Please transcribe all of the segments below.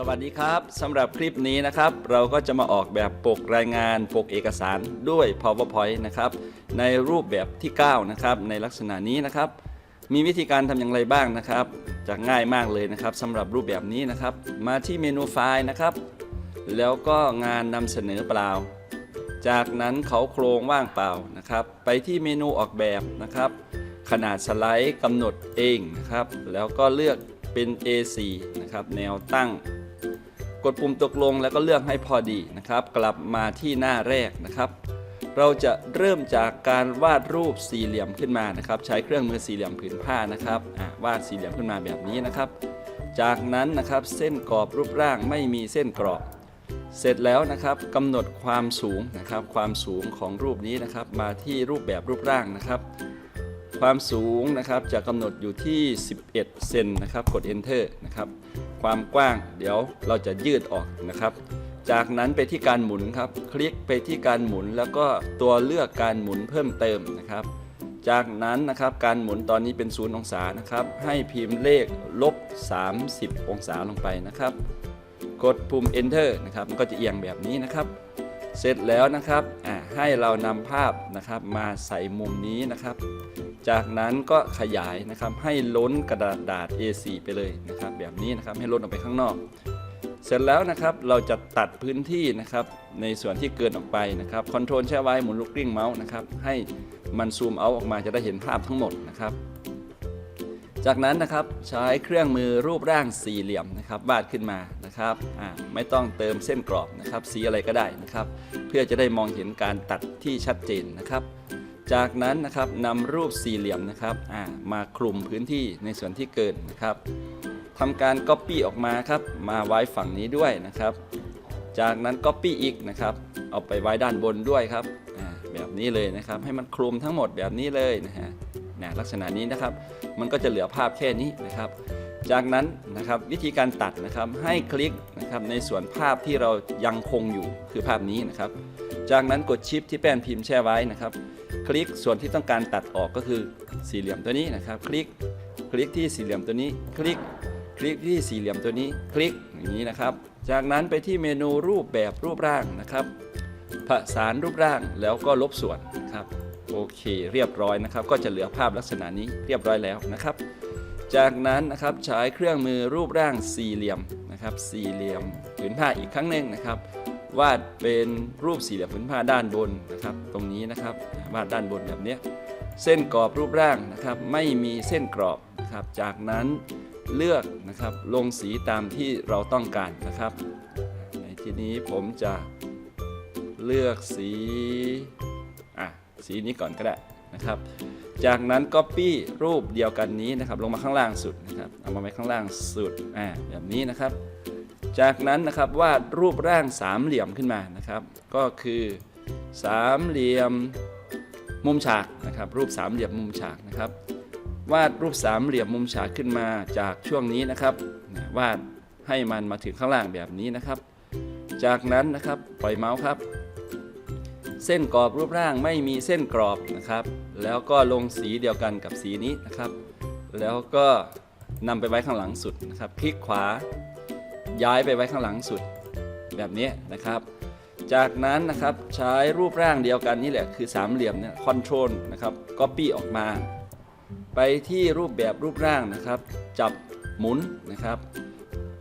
สวัสดีครับสำหรับคลิปนี้นะครับ เราก็จะมาออกแบบปกรายงานปกเอกสารด้วย PowerPoint นะครับ ในรูปแบบที่ 9 นะครับ ในลักษณะนี้นะครับ มีวิธีการทำอย่างไรบ้างนะครับจะง่ายมากเลยนะครับสำหรับรูปแบบนี้นะครับ มาที่เมนูไฟล์นะครับ แล้วก็งานนำเสนอเปล่า จากนั้นเขาโครงว่างเปล่านะครับ ไปที่เมนูออกแบบนะครับ ขนาดสไลด์กำหนดเองนะครับ แล้วก็เลือกเป็น A4 นะครับ แนวตั้ง กดปุ่มตกลงแล้วก็เลือกให้พอดีนะครับ กลับมาที่หน้าแรกนะครับ เราจะเริ่มจากการวาดรูปสี่เหลี่ยมขึ้นมานะครับ ใช้เครื่องมือสี่เหลี่ยมผืนผ้านะครับวาดสี่เหลี่ยมขึ้นมาแบบนี้นะครับ จากนั้นนะครับเส้นกรอบรูปร่างไม่มีเส้นกรอบ เสร็จแล้วนะครับกำหนดความสูงนะครับ ความสูงของรูปนี้นะครับ มาที่รูปแบบรูปร่างนะครับ ความสูงนะครับจะกำหนดอยู่ที่ 11 เซนนะครับ กด enter นะครับ ความกว้าง เดี๋ยวเราจะยืดออกนะครับ จากนั้นไปที่การหมุนครับ คลิกไปที่การหมุนแล้วก็ตัวเลือกการหมุนเพิ่มเติมนะครับ จากนั้นนะครับการหมุนตอนนี้เป็น0องศานะครับ ให้พิมพ์เลขลบ 30 องศาลงไปนะครับ กดปุ่ม enter นะครับมันก็จะเอียงแบบนี้นะครับเสร็จแล้วนะครับให้เรานำภาพนะครับมาใส่มุมนี้นะครับ จากนั้นก็ขยายนะครับให้ล้นกระดาษ A4 ไปเลยนะครับ แบบนี้นะครับให้ล้นออกไปข้างนอก เสร็จแล้วนะครับเราจะตัดพื้นที่นะครับในส่วนที่เกินออกไปนะครับคอนโทรลแช่ไว้หมุนลูกกลิ้งเมาส์นะครับให้มันซูมเอาออกมาจะได้เห็นภาพทั้งหมดนะครับ จากนั้นนะครับใช้เครื่องมือรูปร่างสี่เหลี่ยมนะครับวาดขึ้นมานะครับไม่ต้องเติมเส้นกรอบนะครับสีอะไรก็ได้นะครับ เพื่อจะได้มองเห็นการตัดที่ชัดเจนนะครับ จากนั้นนะครับนำรูปสี่เหลี่ยมนะครับมาคลุมพื้นที่ในส่วนที่เกินนะครับทำการ Copy ออกมาครับมาไว้ฝั่งนี้ด้วยนะครับ จากนั้น Copy อีกนะครับ เอาไปไว้ด้านบนด้วยครับแบบนี้เลยนะครับ ให้มันคลุมทั้งหมดแบบนี้เลยนะฮะนะลักษณะนี้นะครับ มันก็จะเหลือภาพแค่นี้นะครับ จากนั้นนะครับวิธีการตัดนะครับให้คลิกนะครับในส่วนภาพที่เรายังคงอยู่คือภาพนี้นะครับ จากนั้นกดชิปที่แป้นพิมพ์แช่ไว้นะครับ คลิกส่วนที่ต้องการตัดออกก็คือสี่เหลี่ยมตัวนี้นะครับ คลิกคลิกที่สี่เหลี่ยมตัวนี้ คลิกคลิกที่สี่เหลี่ยมตัวนี้ คลิกอย่างนี้นะครับ จากนั้นไปที่เมนูรูปแบบรูปร่างนะครับผสานรูปร่างแล้วก็ลบส่วนนะครับโอเค เรียบร้อยนะครับ ก็จะเหลือภาพลักษณะนี้เรียบร้อยแล้วนะครับ จากนั้นนะครับใช้เครื่องมือรูปร่างสี่เหลี่ยมนะครับ สี่เหลี่ยมผืนผ้าอีกครั้งหนึ่งนะครับ วาดเป็นรูปสี่เหลี่ยมผืนผ้าด้านบนนะครับ ตรงนี้นะครับวาดด้านบนแบบนี้เส้นกรอบรูปร่างนะครับ ไม่มีเส้นกรอบนะครับ จากนั้นเลือกนะครับลงสีตามที่เราต้องการนะครับ ในที่นี้ผมจะเลือกสีอะสีนี้ก่อนก็ได้นะครับ จากนั้น Copy รูปเดียวกันนี้นะครับ ลงมาข้างล่างสุดนะครับเอามาไว้ข้างล่างสุดอ่าแบบนี้นะครับ จากนั้นนะครับวาดรูปร่างสามเหลี่ยมขึ้นมานะครับ ก็คือสามเหลี่ยมมุมฉากนะครับ รูปสามเหลี่ยมมุมฉากนะครับ วาดรูปสามเหลี่ยมมุมฉากขึ้นมาจากช่วงนี้นะครับ วาดให้มันมาถึงข้างล่างแบบนี้นะครับ จากนั้นนะครับปล่อยเมาส์ครับ เส้นกรอบรูปร่างไม่มีเส้นกรอบนะครับ แล้วก็ลงสีเดียวกันกับสีนี้นะครับ แล้วก็นำไปไว้ข้างหลังสุดนะครับ คลิกขวา ย้ายไปไว้ข้างหลังสุดแบบนี้นะครับ จากนั้นนะครับใช้รูปร่างเดียวกันนี่แหละคือสามเหลี่ยมเนี่ยคอนโทรลนะครับก็ปี้ออกมา ไปที่รูปแบบรูปร่างนะครับ จับหมุนนะครับ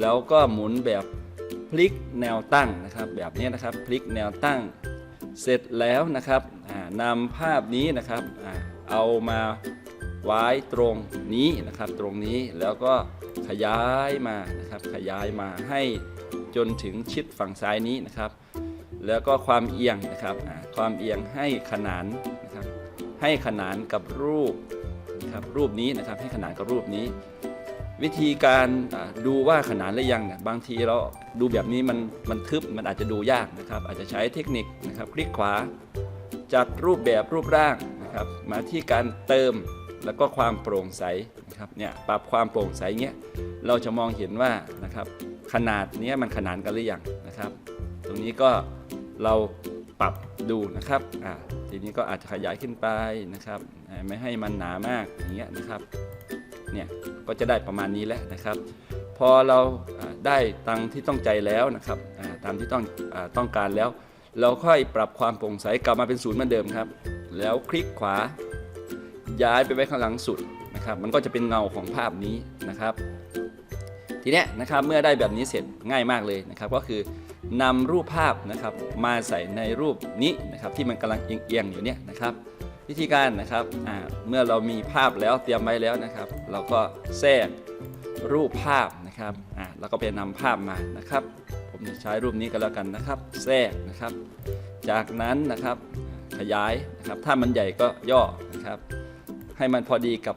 แล้วก็หมุนแบบพลิกแนวตั้งนะครับ แบบนี้นะครับพลิกแนวตั้งเสร็จแล้วนะครับนำภาพนี้นะครับอเอามา ไว้ตรงนี้นะครับตรงนี้แล้วก็ขยายมานะครับขยายมาให้จนถึงชิดฝั่งซ้ายนี้นะครับ แล้วก็ความเอียงนะครับความเอียงให้ขนานนะครับให้ขนานกับรูปนะครับรูปนี้นะครับให้ขนานกับรูปนี้ วิธีการดูว่าขนานหรือยังนะบางทีเราดูแบบนี้มันมันทึบมันอาจจะดูยากนะครับ อาจจะใช้เทคนิคนะครับ คลิกขวาจัดรูปแบบรูปร่างนะครับ มาที่การเติม แล้วก็ความโปร่งใสนะครับเนี่ยปรับความโปร่งใสเงี้ยเราจะมองเห็นว่านะครับขนาดเนี้ยมันขนานกันหรือยังนะครับ ตรงนี้ก็เราปรับดูนะครับอ่าทีนี้ก็อาจจะขยายขึ้นไปนะครับไม่ให้มันหนามากอย่างเงี้ยนะครับเนี่ยก็จะได้ประมาณนี้แหละนะครับ พอเราได้ตังที่ต้องใจแล้วนะครับตามที่ต้องอต้องการแล้ว เราค่อยปรับความโปร่งใสกลับมาเป็นศูนย์เหมือนเดิมครับ แล้วคลิกขวา ย้ายไปไว้ข้างหลังสุดนะครับ มันก็จะเป็นเงาของภาพนี้นะครับ ทีเนี้ยนะครับเมื่อได้แบบนี้เสร็จง่ายมากเลยนะครับ ก็คือนำรูปภาพนะครับมาใส่ในรูปนี้นะครับที่มันกำลังเอียงๆอยู่เนี่ยนะครับ วิธีการนะครับอ่าเมื่อเรามีภาพแล้วเตรียมไว้แล้วนะครับ เราก็แทรกรูปภาพนะครับอ่าแล้วก็ไปนำภาพมานะครับ ผมจะใช้รูปนี้ก็แล้วกันนะครับ แทรกนะครับ จากนั้นนะครับขยายนะครับถ้ามันใหญ่ก็ย่อนะครับ ให้มันพอดีกับ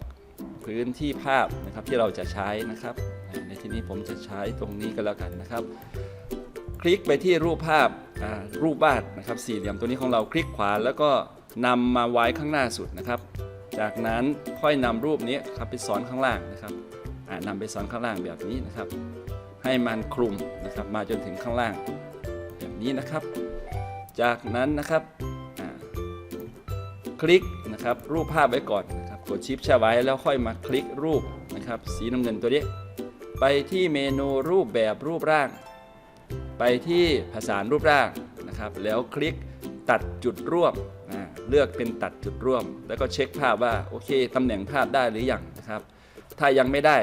พื้นที่ภาพนะครับที่เราจะใช้นะครับ ในที่นี้ผมจะใช้ตรงนี้ก็แล้วกันนะครับ คลิกไปที่รูปภาพรูปวาดนะครับสี่เหลี่ยมตัวนี้ของเราคลิกขวาแล้วก็นำมาไว้ข้างหน้าสุดนะครับ จากนั้นค่อยนำรูปนี้ครับไปซ้อนข้างล่างนะครับอ่านำไปซ้อนข้างล่างแบบนี้นะครับ ให้มันคลุมนะครับมาจนถึงข้างล่างแบบนี้นะครับ จากนั้นนะครับคลิกนะครับรูปภาพไว้ก่อน ดชิปแช่ไว้แล้วค่อยมาคลิกรูปนะครับ สีน้ำเงินตัวนี้ ไปที่เมนูรูปแบบรูปร่าง ไปที่ผสารูปร่างนะครับ แล้วคลิกตัดจุดร่วมเลือกเป็นตัดจุดร่วม แล้วก็เช็คภาพว่าโอเคตำแหน่งภาพได้หรือยังนะครับ ถ้ายังไม่ได้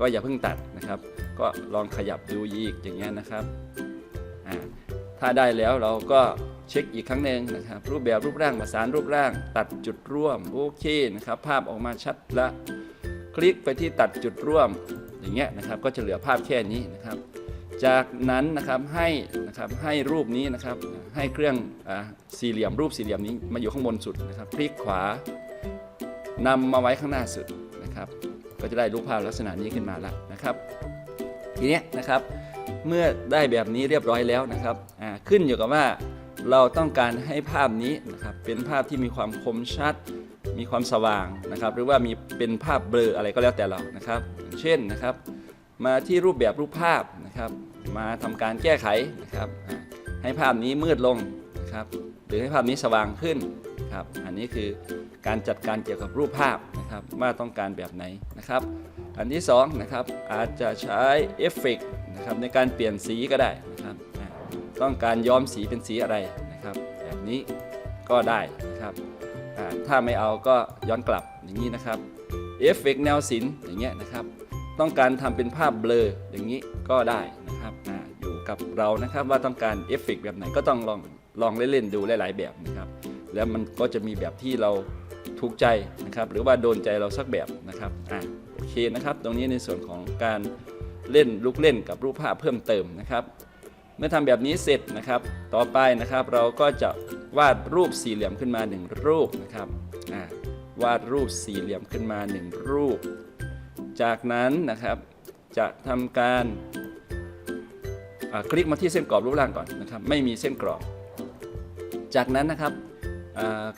ก็อย่าเพิ่งตัดนะครับ ก็ลองขยับดูอีกอย่างเงี้ยนะครับถ้าได้แล้วเราก็ เช็คอีกครั้งหนึ่งนะครับ รูปแบบรูปร่างประสานรูปร่าง ตัดจุดร่วมโอเคนะครับ ภาพออกมาชัดละ คลิกไปที่ตัดจุดร่วมอย่างเงี้ยนะครับ ก็จะเหลือภาพแค่นี้นะครับ จากนั้นนะครับให้นะครับให้รูปนี้นะครับให้เครื่องอสี่เหลี่ยมรูปสี่เหลี่ยมนี้มาอยู่ข้างบนสุดนะครับ คลิกขวานำมาไว้ข้างหน้าสุดนะครับ ก็จะได้รูปภาพลักษณะนี้ขึ้นมาแล้วนะครับ ทีเนี้ยนะครับเมื่อได้แบบนี้เรียบร้อยแล้วนะครับขึ้นอยู่กับว่า เราต้องการให้ภาพนี้นะครับเป็นภาพที่มีความคมชัด มีความสว่างนะครับ หรือว่ามีเป็นภาพเบลออะไรก็แล้วแต่เรานะครับ เช่นนะครับ มาที่รูปแบบรูปภาพนะครับ มาทำการแก้ไขนะครับ ให้ภาพนี้มืดลงนะครับ หรือให้ภาพนี้สว่างขึ้นครับ อันนี้คือการจัดการเกี่ยวกับรูปภาพนะครับว่าต้องการแบบไหนนะครับ อันที่สองนะครับอาจจะใช้เอฟเฟกต์นะครับในการเปลี่ยนสีก็ได้ ต้องการย้อมสีเป็นสีอะไรนะครับ แบบนี้ก็ได้นะครับอ่าถ้าไม่เอาก็ย้อนกลับอย่างนี้นะครับเอฟเฟกต์แนวศิลป์อย่างเงี้ยนะครับ ต้องการทำเป็นภาพเบลออย่างนี้ก็ได้นะครับอาอยู่กับเรานะครับว่าต้องการเอฟเฟกต์แบบไหนก็ต้องลองลองเล่นๆดูหลายๆแบบนะครับ แล้วมันก็จะมีแบบที่เราถูกใจนะครับ หรือว่าโดนใจเราสักแบบนะครับอ่าโอเคนะครับ ตรงนี้ในส่วนของการเล่นลูกเล่นกับรูปภาพเพิ่มเติมนะครับ มื่อทำแบบนี้เสร็จนะครับ ต่อไปนะครับเราก็จะวาดรูปสี่เหลี่ยมขึ้นมาหนึ่งรูปนะครับวาดรูปสี่เหลี่ยมขึ้นมาหนึ่งรูป จากนั้นนะครับจะทำการคลิกมาที่เส้นกรอบรูปร่างก่อนนะครับ ไม่มีเส้นกรอบ จากนั้นนะครับ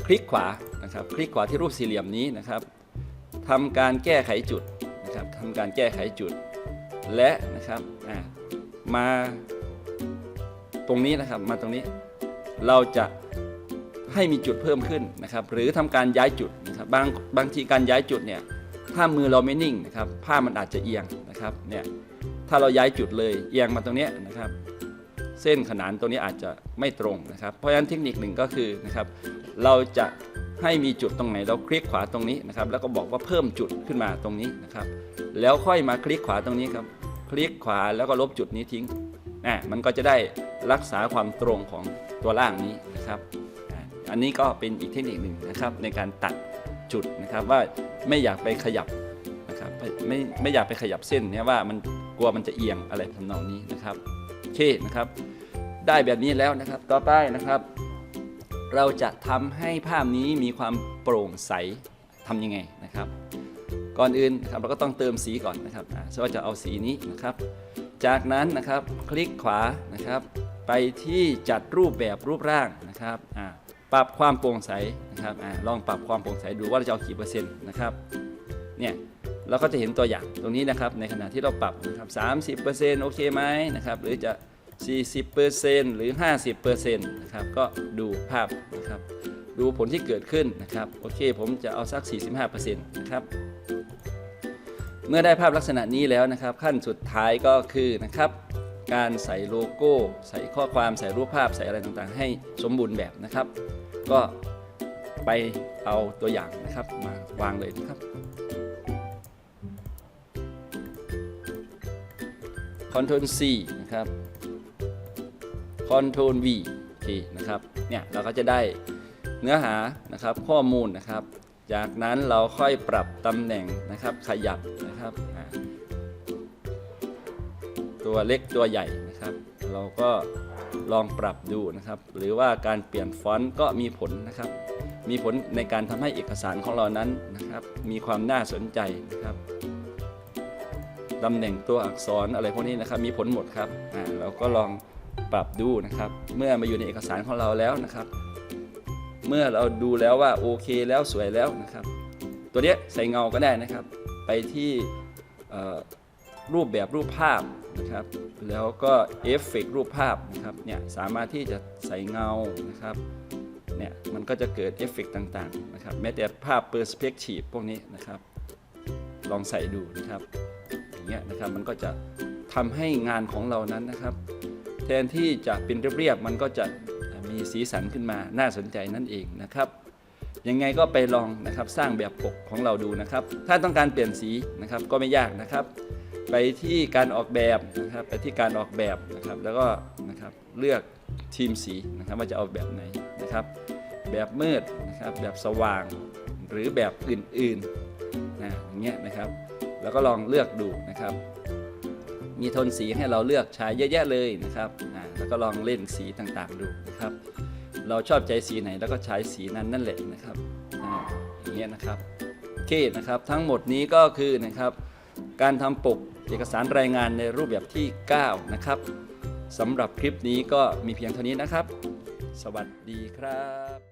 คลิกขวานะครับคลิกขวาที่รูปสี่เหลี่ยมนี้นะครับทำการแก้ไขจุดนะครับทำการแก้ไขจุดและนะครับมา ตรงนี้นะครับมาตรงนี้ เราจะให้มีจุดเพิ่มขึ้นนะครับ หรือทำการย้ายจุดนะครับบางบางทีการย้ายจุดเนี่ยถ้ามือเราไม่นิ่งนะครับภามันอาจจะเอียงนะครับเนี่ยถ้าเราย้ายจุดเลยเอียงมาตรงนี้นะครับ เส้นขนานตรงนี้อาจจะไม่ตรงนะครับ เพราะฉะนั้นเทคนิคหนึ่งก็คือนะครับ เราจะให้มีจุดตรงไหนเราคลิกขวาตรงนี้นะครับ แล้วก็บอกว่าเพิ่มจุดขึ้นมาตรงนี้นะครับ แล้วค่อยมาคลิกขวาตรงนี้ครับ คลิกขวาแล้วก็ลบจุดนี้ทิ้ง อ่ามันก็จะได้รักษาความตรงของตัวล่างนี้นะครับ อันนี้ก็เป็นอีกเทคนิคหนึ่งนะครับในการตัดจุดนะครับว่าไม่อยากไปขยับนะครับไม่ไม่อยากไปขยับเส้นเนี่ยว่ามันกลัวมันจะเอียงอะไรทำนองนี้นะครับโอเคนะครับ ได้แบบนี้แล้วนะครับต่อไปนะครับ เราจะทำให้ภาพนี้มีความโปร่งใสทำยังไงนะครับ ก่อนอื่นครับเราก็ต้องเติมสีก่อนนะครับอ่าซึ่งว่าจะเอาสีนี้นะครับ จากนั้นนะครับคลิกขวานะครับ ไปที่จัดรูปแบบรูปร่างนะครับปรับความโปร่งใสนะครับอลองปรับความโปร่งใสดูว่าเราจะเอากี่เปอร์เซ็นต์นะครับเนี่ยเราก็จะเห็นตัวอย่างตรงนี้นะครับในขณะที่เราปรับนะครับ30%โอเคไหมนะครับหรือจะ 40%หรือ 50%นะครับก็ดูภาพนะครับดูผลที่เกิดขึ้นนะครับโอเคผมจะเอาสัก 45%นะครับ เมื่อได้ภาพลักษณะนี้แล้วนะครับ ขั้นสุดท้ายก็คือนะครับ การใส่โลโก้ ใส่ข้อความใส่รูปภาพใส่อะไรต่างๆ ให้สมบูรณ์แบบนะครับ ก็ไปเอาตัวอย่างนะครับมาวางเลยนะครับ Ctrl C นะครับ Ctrl V โอเคนะครับเนี่ยเราก็จะได้เนื้อหานะครับข้อมูลนะครับ จากนั้นเราค่อยปรับตำแหน่งนะครับขยับนะครับ ตัวเล็กตัวใหญ่นะครับ เราก็ลองปรับดูนะครับ หรือว่าการเปลี่ยนฟอนต์ก็มีผลนะครับ มีผลในการทำให้เอกสารของเรานั้นนะครับ มีความน่าสนใจนะครับตำแหน่งตัวอักษรอะไรพวกนี้นะครับ มีผลหมดครับอ่าเราก็ลองปรับดูนะครับ เมื่อมาอยู่ในเอกสารของเราแล้วนะครับ เมื่อเราดูแล้วว่าโอเคแล้วสวยแล้วนะครับ ตัวเนี้ยใส่เงาก็ได้นะครับ ไปที่รูปแบบรูปภาพนะครับแล้วก็เอฟเฟกรูปภาพนะครับเนี่ยสามารถที่จะใส่เงานะครับเนี่ยมันก็จะเกิดเอฟเฟกต่างๆนะครับแม้แต่ภาพเปอร์สเปกทีฟพวกนี้นะครับ ลองใส่ดูนะครับอย่างเงี้ยนะครับมันก็จะทำให้งานของเรานั้นนะครับ แทนที่จะเป็นเรียบๆมันก็จะ มีสีสันขึ้นมาน่าสนใจนั่นเองนะครับ ยังไงก็ไปลองนะครับสร้างแบบปกของเราดูนะครับ ถ้าต้องการเปลี่ยนสีนะครับก็ไม่ยากนะครับ ไปที่การออกแบบนะครับไปที่การออกแบบนะครับแล้วก็นะครับเลือกทีมสีนะครับว่าจะเอาแบบไหนนะครับ แบบมืดนะครับแบบสว่างหรือแบบอื่นๆนะอย่างเงี้ยนะครับ แล้วก็ลองเลือกดูนะครับ มีโทนสีให้เราเลือกใช้เยอะแยะเลยนะครับแล้วก็ลองเล่นสีต่างๆดูนะครับ เราชอบใจสีไหนแล้วก็ใช้สีนั้นนั่นแหละนะครับอ่าอย่างเงี้ยนะครับโอเคนะครับทั้งหมดนี้ก็คือนะครับการทำปกเอกสารรายงานในรูปแบบที่ 9 นะครับสำหรับคลิปนี้ก็มีเพียงเท่านี้นะครับ สวัสดีครับ